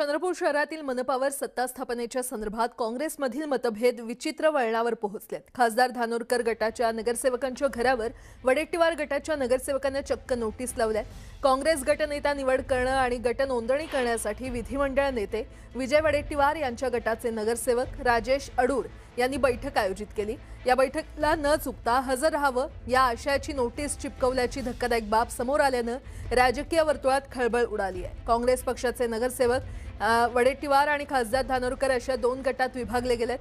चंद्रपूर शहरातील मनपावर सत्ता स्थापनेच्या संदर्भात काँग्रेसमधील मतभेद विचित्र वळणावर पोहोचलेत. खासदार धानोरकर गटाच्या नगरसेवकांच्या घरावर वडेट्टीवार गटाच्या नगरसेवकांना चक्क नोटीस लावल्या काँग्रेस गटनेता निवड करणं आणि गट नोंदणी करण्यासाठी विधिमंडळ नेते विजय वडेट्टीवार यांच्या गटाचे नगरसेवक राजेश अडूर यांनी बैठक आयोजित केली. या बैठकीला न चुकता हजर राहावं या आशयाची नोटीस चिपकवल्याची धक्कादायक बाब समोर आल्यानं राजकीय वर्तुळात खळबळ उडाली आहे. काँग्रेस पक्षाचे नगरसेवक वडेट्टीवार आणि खासदार धानोरकर अशा दोन गटात विभागले गेलेत.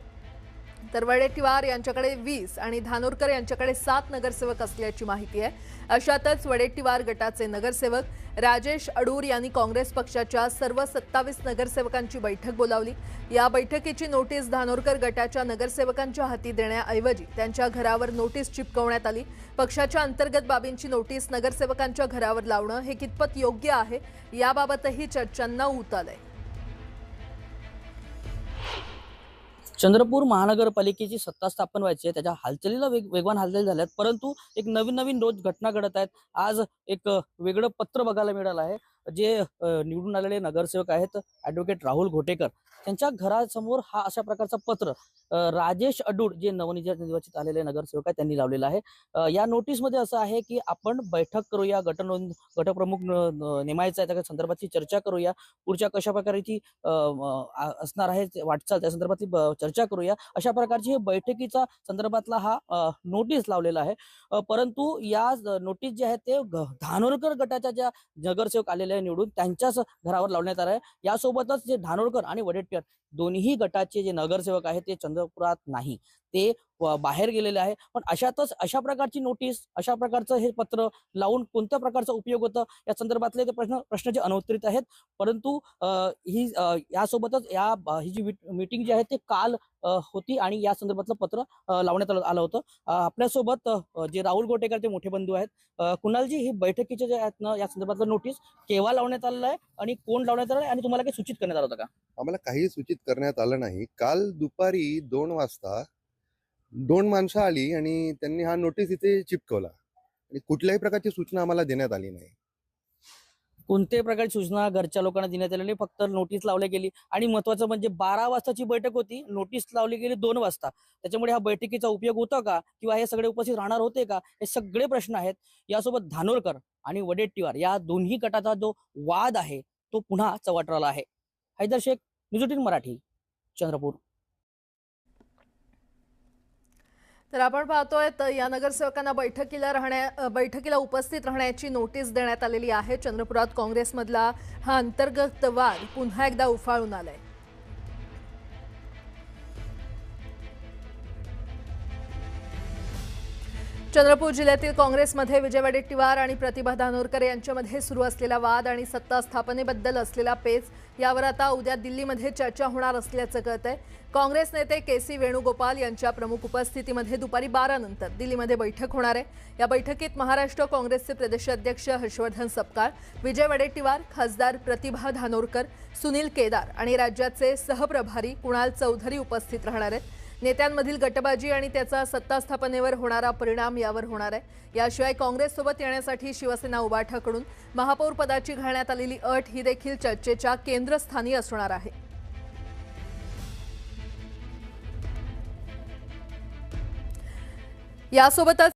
तर वडेट्टीवार यांच्याकडे वीस आणि धानोरकर यांच्याकडे सात नगरसेवक असल्याची माहिती आहे. अशातच वडेट्टीवार गटाचे नगरसेवक राजेश अडूर यांनी काँग्रेस पक्षाच्या सर्व सत्तावीस नगरसेवकांची बैठक बोलावली. या बैठकीची नोटीस धानोरकर गटाच्या नगरसेवकांच्या हाती देण्याऐवजी त्यांच्या घरावर नोटीस चिपकवण्यात आली. पक्षाच्या अंतर्गत बाबींची नोटीस नगरसेवकांच्या घरावर लावणं हे कितपत योग्य आहे याबाबतही चर्चांना ऊत आलंय. चंद्रपूर महानगरपालिकेची सत्ता स्थापन व्हायची आहे. त्याच्या हालचालीला वेग वेगवान हालचाली झाल्यात. परंतु एक नवीन नवीन रोज घटना घडत आहेत. आज एक वेगळं पत्र बघायला मिळालं आहे. जे निवडून आलेले नगरसेवक आहेत ॲडव्होकेट राहुल घोटेकर त्यांच्या घरासमोर हा अशा प्रकारचा पत्र राजेश अडूड जे नवनिर्वाचित आलेले नगरसेवक आहेत त्यांनी लावलेलं आहे. या नोटीसमध्ये असं आहे की आपण बैठक करूया गटनोंद गटप्रमुख नेमायचा आहे त्या संदर्भातची चर्चा करूया. पुढच्या कशा प्रकारची असणार आहे वाटचाल त्या संदर्भातली चर्चा करूया. अशा प्रकारची हे बैठकीचा संदर्भातला हा नोटीस लावलेला आहे. परंतु या नोटीस जे आहे ते धानोरकर गटाच्या ज्या नगरसेवक आलेले आहे निवडून. त्यांच्याच घरावर लावण्यात आलं आहे. यासोबतच जे धानोळकर आणि वडेट्टीवार दोन्ही गटाचे जे नगरसेवक आहेत ते चंद्रपुरात नाही. ते बाहेर गेलेले आहे पण अशातच अशा प्रकारची नोटीस अशा प्रकारचं हे पत्र लावून कोणत्या प्रकारचा उपयोग होतं? या संदर्भातले ते प्रश्न प्रश्न जे अनउत्तरित आहेत. परंतु ही यासोबतच या ही जी मीटिंग जी आहे ते काल होती आणि या संदर्भातलं पत्र लावण्यात आलं आलं होतं. आपल्यासोबत जे राहुल गोटेकर ते मोठे बंधू आहेत. कुणालजी ही बैठकीचे जे आहेत ना या संदर्भातलं नोटीस केव्हा लावण्यात आलेलं आहे आणि कोण लावण्यात आलं आहे आणि तुम्हाला काही सूचित करण्यात आलं होतं का? आम्हाला काही सूचित करण्यात आलं नाही. काल दुपारी दोन वाजता दोन माणसं आली आणि त्यांनी हा नोटीस इथे चिपकवला. आणि कुठल्याही प्रकारची सूचना आम्हाला देण्यात आली नाही. कोणत्याही प्रकारची सूचना घरच्या लोकांना देण्यात आली नाही. फक्त नोटीस लावली गेली. आणि महत्वाचं म्हणजे बारा वाजताची बैठक होती. नोटीस लावली गेली दोन वाजता. त्याच्यामुळे ह्या बैठकीचा उपयोग होता का? किंवा हे सगळे उपस्थित राहणार होते का? हे सगळे प्रश्न आहेत. यासोबत धानोरकर आणि वडेट्टीवार या दोन्ही गटाचा जो वाद आहे तो पुन्हा चव्हाटला आहे. हैदर शेख न्यूज मराठी चंद्रपूर. तर आपण पाहतोय तर या नगरसेवकांना बैठकीला राहण्या बैठकीला उपस्थित राहण्याची नोटीस देण्यात आलेली आहे. चंद्रपुरात काँग्रेसमधला हा अंतर्गत वाद पुन्हा एकदा उफाळून आलाय. चंद्रपूर जिल्ह्यातील काँग्रेसमध्ये विजय वडेट्टीवार आणि प्रतिभा धानोरकर यांच्यामध्ये सुरू असलेला वाद आणि सत्ता स्थापनेबद्दल असलेला पेच यावर आता उद्या दिल्लीमध्ये चर्चा होणार असल्याचं कळतंय काँग्रेस नेते के सी वेणुगोपाल यांच्या प्रमुख उपस्थितीमध्ये दुपारी बारा नंतर दिल्लीमध्ये बैठक होणार आहे. या बैठकीत महाराष्ट्र काँग्रेसचे प्रदेशाध्यक्ष हर्षवर्धन सपकाळ विजय वडेट्टीवार खासदार प्रतिभा धानोरकर सुनील केदार आणि राज्याचे सहप्रभारी कुणाल चौधरी उपस्थित राहणार आहेत. नेत्यांमधील गटबाजी आणि त्याचा सत्ता स्थापनेवर होणारा परिणाम यावर होणार आहे. याशिवाय काँग्रेससोबत येण्यासाठी शिवसेना उबाठाकडून महापौर पदाची घालण्यात आलेली अट ही देखील चर्चेच्या केंद्रस्थानी असणार आहे. यासोबतच